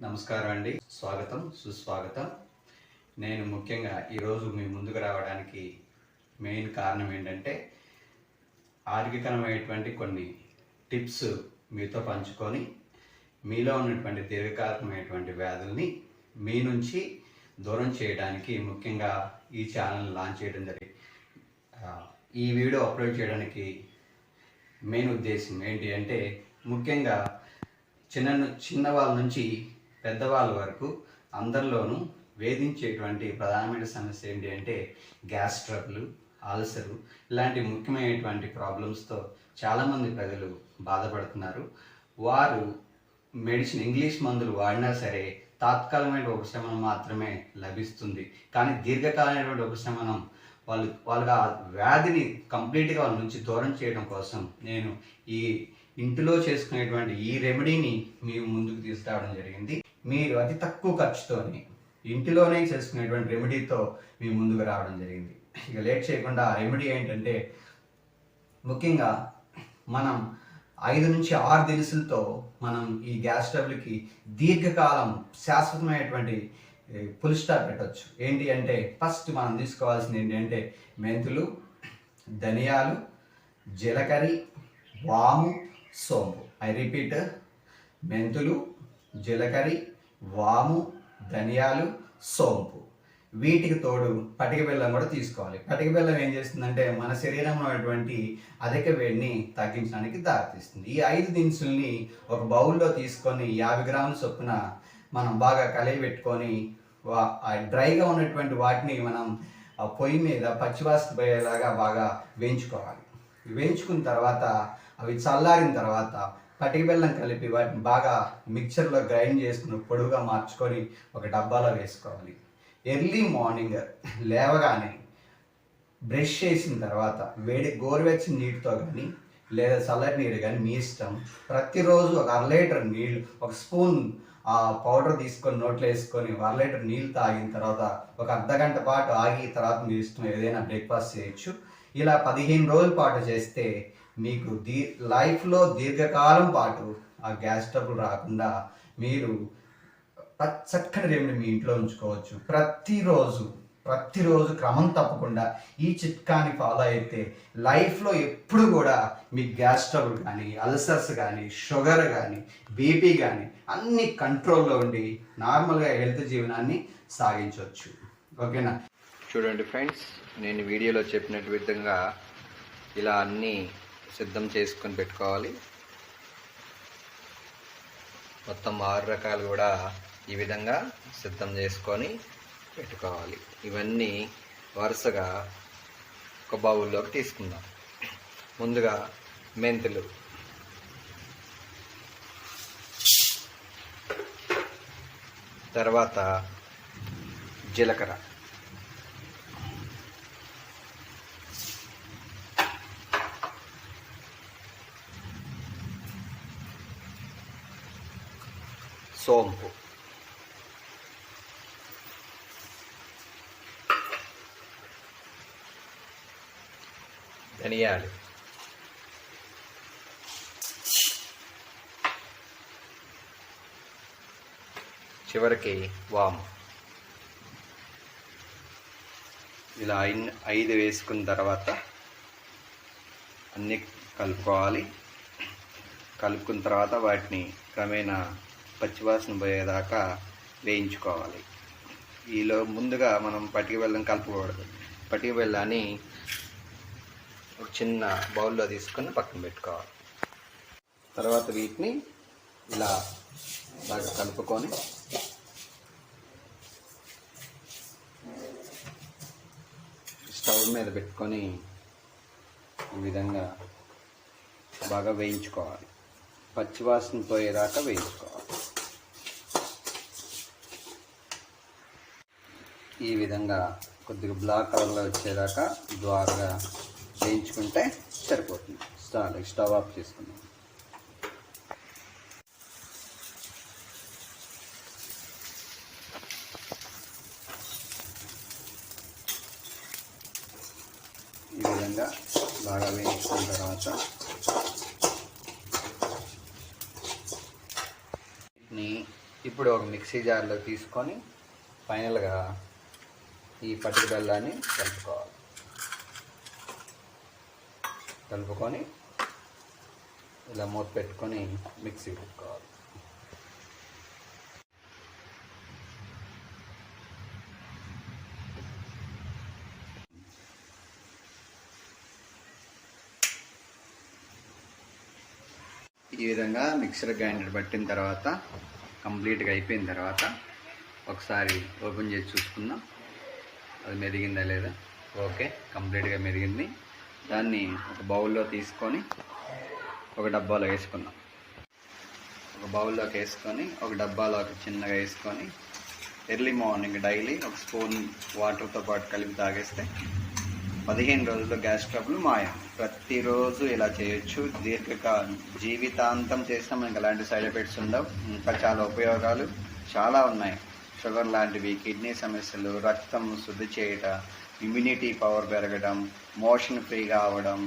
నమస్కారం అండి స్వాగతం సుస్వాగతం. నేను ముఖ్యంగా ఈరోజు మీ ముందుకు రావడానికి మెయిన్ కారణం ఏంటంటే ఆరోగ్యకరమైనటువంటి కొన్ని టిప్స్ మీతో పంచుకొని మీలో ఉన్నటువంటి దీర్ఘకాలికమైనటువంటి వ్యాధుల్ని మీ నుంచి దూరం చేయడానికి ముఖ్యంగా ఈ ఛానల్ లాంచ్ చేయడం జరిగింది. ఈ వీడియో అప్లోడ్ చేయడానికి మెయిన్ ఉద్దేశం ఏంటి అంటే ముఖ్యంగా చిన్న చిన్న వాళ్ళ నుంచి పెద్దవాళ్ళ వరకు అందరిలోనూ వేధించేటువంటి ప్రధానమైన సమస్య ఏంటి అంటే గ్యాస్ ట్రబుల్ అల్సరు ఇలాంటి ముఖ్యమైనటువంటి ప్రాబ్లమ్స్తో చాలామంది ప్రజలు బాధపడుతున్నారు. వారు మెడిసిన్ ఇంగ్లీష్ మందులు వాడినా సరే తాత్కాలికమైన ఉపశమనం మాత్రమే లభిస్తుంది. కానీ దీర్ఘకాలమైనటువంటి ఉపశమనం వాళ్ళు వాళ్ళకి ఆ వ్యాధిని కంప్లీట్గా వాళ్ళ నుంచి దూరం చేయడం కోసం నేను ఈ ఇంటిలో చేసుకునేటువంటి ఈ రెమెడీని మీ ముందుకు తీసుకురావడం జరిగింది. మీరు అతి తక్కువ ఖర్చుతోని ఇంటిలోనే చేసుకునేటువంటి రెమెడీతో మీ ముందుకు రావడం జరిగింది. ఇక లేట్ చేయకుండా ఆ రెమెడీ ఏంటంటే ముఖ్యంగా మనం ఐదు నుంచి ఆరు దినుసులతో మనం ఈ గ్యాస్ స్టవ్లకి దీర్ఘకాలం శాశ్వతమైనటువంటి పులిస్టార్ పెట్టచ్చు. ఏంటి అంటే ఫస్ట్ మనం తీసుకోవాల్సింది ఏంటంటే మెంతులు ధనియాలు జీలకర్ర వాము సోంపు. ఐ రిపీట్ మెంతులు జీలకర్ర వాము ధనియాలు సోంపు. వీటికి తోడు పటిక బెల్లం కూడా తీసుకోవాలి. పటిక బెల్లం ఏం చేస్తుందంటే మన శరీరంలో ఉన్నటువంటి అధిక వేడిని తగ్గించడానికి దారితీస్తుంది. ఈ ఐదు దినుసుల్ని ఒక బౌల్లో తీసుకొని యాభై గ్రాముల చొప్పున మనం బాగా కలిగి పెట్టుకొని ఆ డ్రైగా ఉన్నటువంటి వాటిని మనం పొయ్యి మీద పచ్చివాసన పోయేలాగా బాగా వేయించుకోవాలి. వేయించుకున్న తర్వాత అవి చల్లారిన తర్వాత పటిక బెల్లం కలిపి వాటిని బాగా మిక్చర్లో గ్రైండ్ చేసుకుని పొడుగా మార్చుకొని ఒక డబ్బాలో వేసుకోవాలి. ఎర్లీ మార్నింగ్ లేవగానే బ్రష్ చేసిన తర్వాత వేడి గోరువెచ్చని నీటితో కానీ లేదా చల్లటి నీరు కానీ మీ ఇష్టం. ప్రతిరోజు ఒక అర లీటర్ నీళ్ళు ఒక స్పూన్ ఆ పౌడర్ తీసుకొని నోట్లో వేసుకొని అర లీటర్ నీళ్ళు తాగిన తర్వాత ఒక అర్ధ గంట పాటు ఆగి తర్వాత మీ ఇష్టం ఏదైనా బ్రేక్ఫాస్ట్ చేయొచ్చు. ఇలా పదిహేను రోజుల పాటు చేస్తే మీకు దీ లైఫ్లో దీర్ఘకాలం పాటు ఆ గ్యాస్ ట్రబుల్ రాకుండా మీరు ప- చక్కటి రెమెడీ మీ ఇంట్లో ఉంచుకోవచ్చు. ప్రతిరోజు ప్రతిరోజు క్రమం తప్పకుండా ఈ చిట్కాని ఫాలో అయితే లైఫ్లో ఎప్పుడు కూడా మీ గ్యాస్ ట్రబుల్ కానీ అల్సర్స్ కానీ షుగర్ కానీ బీపీ కానీ అన్ని కంట్రోల్లో ఉండి నార్మల్గా హెల్త్ జీవనాన్ని సాగించవచ్చు. ఓకేనా? చూడండి ఫ్రెండ్స్ నేను వీడియోలో చెప్పినట్టు విధంగా ఇలా అన్నీ సిద్ధం చేసుకొని పెట్టుకోవాలి. మొత్తం ఆరు రకాలు కూడా ఈ విధంగా సిద్ధం చేసుకొని పెట్టుకోవాలి. ఇవన్నీ వరుసగా ఒక బౌల్లోకి తీసుకుందాం. ముందుగా మెంతులు. తర్వాత జీలకర్ర. సోంపు ధనియాలు చివరికి వాము. ఇలా ఐదు వేసుకున్న తర్వాత అన్నీ కలుపుకోవాలి. కలుపుకున్న తర్వాత వాటిని క్రమేణా పచ్చివాసన పోయేదాకా వేయించుకోవాలి. ఈలో ముందుగా మనం పటిక బెల్లం కలపకూడదు. పటిక బెల్లాన్ని ఒక చిన్న బౌల్లో తీసుకొని పక్కన పెట్టుకోవాలి. తర్వాత వీటిని ఇలా బాగా కలుపుకొని స్టవ్ మీద పెట్టుకొని ఈ విధంగా బాగా వేయించుకోవాలి. పచ్చివాసన పోయేదాకా వేయించుకోవాలి. ఈ విధంగా కొద్దిగా బ్లాక్ కలర్లో వచ్చేదాకా ద్వారగా వేయించుకుంటే సరిపోతుంది. స్టవ్ స్టవ్ ఆఫ్ చేసుకుందాం. ఈ విధంగా బాగా వేయించుకున్న తర్వాత వీటిని ఇప్పుడు ఒక మిక్సీ జార్లో తీసుకొని ఫైనల్గా ఈ పటిక బెల్లాన్ని కలుపుకోవాలి. కలుపుకొని ఇలా మూత పెట్టుకొని మిక్సీ పెట్టుకోవాలి. ఈ విధంగా మిక్సర్ గ్రైండర్ పట్టిన తర్వాత కంప్లీట్గా అయిపోయిన తర్వాత ఒకసారి ఓపెన్ చేసి చూసుకుందాం. అది మెదిగిందా లేదా? ఓకే కంప్లీట్గా మెరిగింది దాన్ని ఒక బౌల్లో తీసుకొని ఒక డబ్బాలో వేసుకున్నాం ఒక బౌల్లోకి వేసుకొని ఒక డబ్బాలోకి చిన్నగా వేసుకొని ఎర్లీ మార్నింగ్ డైలీ ఒక స్పూన్ వాటర్తో పాటు కలిపి తాగేస్తే పదిహేను రోజుల్లో గ్యాస్ ట్రబుల్ మాయం. ప్రతిరోజు ఇలా చేయొచ్చు. దీర్ఘకాలం జీవితాంతం చేసినా మనకి ఎలాంటి సైడ్ ఎఫెక్ట్స్ ఉండవు. ఇంకా చాలా ఉపయోగాలు చాలా ఉన్నాయి. షుగర్ లాంటివి కిడ్నీ సమస్యలు రక్తం శుద్ధి చేయట ఇమ్యూనిటీ పవర్ పెరగడం మోషన్ ఫ్రీగా అవ్వడం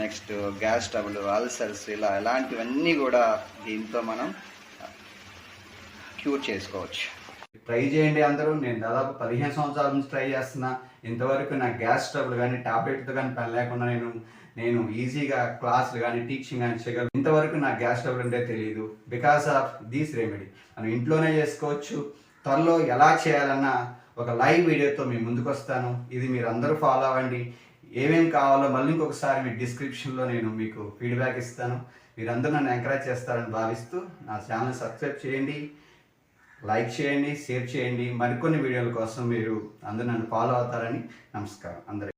నెక్స్ట్ గ్యాస్ ట్రబుల్ అల్సర్స్ ఇలా ఇలాంటివన్నీ కూడా దీంతో మనం క్యూర్ చేసుకోవచ్చు. ట్రై చేయండి అందరూ. నేను దాదాపు పదిహేను సంవత్సరాల నుంచి ట్రై చేస్తున్నా. ఇంతవరకు నా గ్యాస్ ట్రబుల్ కానీ ట్యాబ్లెట్తో కానీ పని లేకుండా నేను నేను ఈజీగా క్లాసులు కానీ టీచింగ్ కానీ చేయగలను. ఇంతవరకు నాకు గ్యాస్ ట్రబుల్ అంటే తెలియదు బికాస్ ఆఫ్ దీస్ రెమెడీ మనం ఇంట్లోనే చేసుకోవచ్చు. త్వరలో ఎలా చేయాలన్న ఒక లైవ్ వీడియోతో మీ ముందుకు వస్తాను ఇది మీరు అందరూ ఫాలో అవ్వండి. ఏమేమి కావాలో మళ్ళీ ఇంకొకసారి మీ డిస్క్రిప్షన్లో నేను మీకు ఫీడ్బ్యాక్ ఇస్తాను. మీరందరూ నన్ను ఎంకరేజ్ చేస్తారని భావిస్తూ నా ఛానల్ సబ్స్క్రైబ్ చేయండి. లైక్ చేయండి షేర్ చేయండి. మరికొన్ని వీడియోల కోసం మీరు అందరూ నన్ను ఫాలో అవుతారని నమస్కారం. అందరికీ